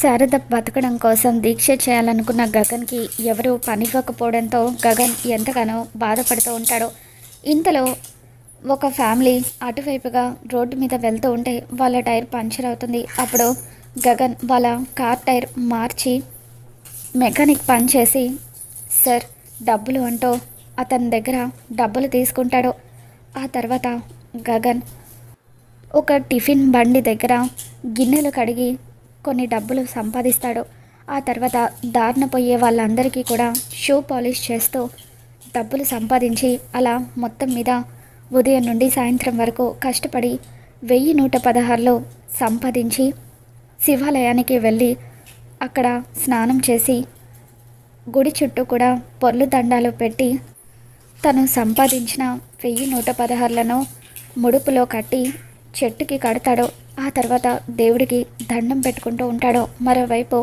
శారద బతకడం కోసం దీక్ష చేయాలనుకున్న గగన్కి ఎవరు పనివ్వకపోవడంతో గగన్ ఎంతగానో బాధపడుతూ ఉంటాడు. ఇంతలో ఒక ఫ్యామిలీ అటువైపుగా రోడ్డు మీద వెళ్తూ ఉంటే వాళ్ళ టైర్ పంచర్ అవుతుంది. అప్పుడు గగన్ వాళ్ళ కార్ టైర్ మార్చి మెకానిక్ పని చేసి సార్ డబ్బులు అంటూ అతని దగ్గర డబ్బులు తీసుకుంటాడు. ఆ తర్వాత గగన్ ఒక టిఫిన్ బండి దగ్గర గిన్నెలు కడిగి కొన్ని డబ్బులు సంపాదిస్తాడు. ఆ తర్వాత దారిన పోయే వాళ్ళందరికీ కూడా షూ పాలిష్ చేస్తూ డబ్బులు సంపాదించి అలా మొత్తం మీద ఉదయం నుండి సాయంత్రం వరకు కష్టపడి వెయ్యి నూట పదహారులో సంపాదించి శివాలయానికి వెళ్ళి అక్కడ స్నానం చేసి గుడి చుట్టూ కూడా పొర్లు దండాలు పెట్టి తను సంపాదించిన వెయ్యి నూట పదహారులను ముడుపులో కట్టి చెట్టుకి కడతాడో ఆ తర్వాత దేవుడికి దండం పెట్టుకుంటూ ఉంటాడో. మరోవైపు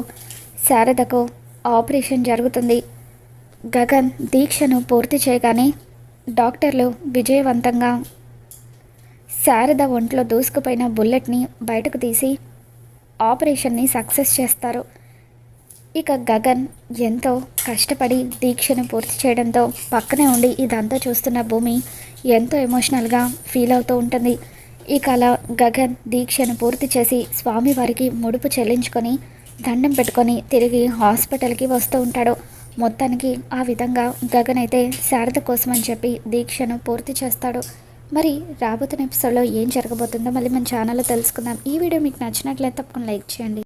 శారదకు ఆపరేషన్ జరుగుతుంది. గగన్ దీక్షను పూర్తి చేయగానే డాక్టర్లు విజయవంతంగా శారద ఒంట్లో దూసుకుపోయిన బుల్లెట్ని బయటకు తీసి ఆపరేషన్ని సక్సెస్ చేస్తారు. ఇక గగన్ ఎంతో కష్టపడి దీక్షను పూర్తి చేయడంతో పక్కనే ఉండి ఇదంతా చూస్తున్న భూమి ఎంతో ఎమోషనల్గా ఫీల్ అవుతూ ఉంటుంది. ఇక అలా గగన్ దీక్షను పూర్తి చేసి స్వామివారికి ముడుపు చెల్లించుకొని దండం పెట్టుకొని తిరిగి హాస్పిటల్కి వస్తూ ఉంటాడు. మొత్తానికి ఆ విధంగా గగన్ అయితే శారద కోసం అని చెప్పి దీక్షను పూర్తి చేస్తాడు. మరి రాబోతున్న ఎపిసోడ్లో ఏం జరగబోతుందో మళ్ళీ మన ఛానల్లో తెలుసుకుందాం. ఈ వీడియో మీకు నచ్చినట్లయితే తప్పకుండా లైక్ చేయండి.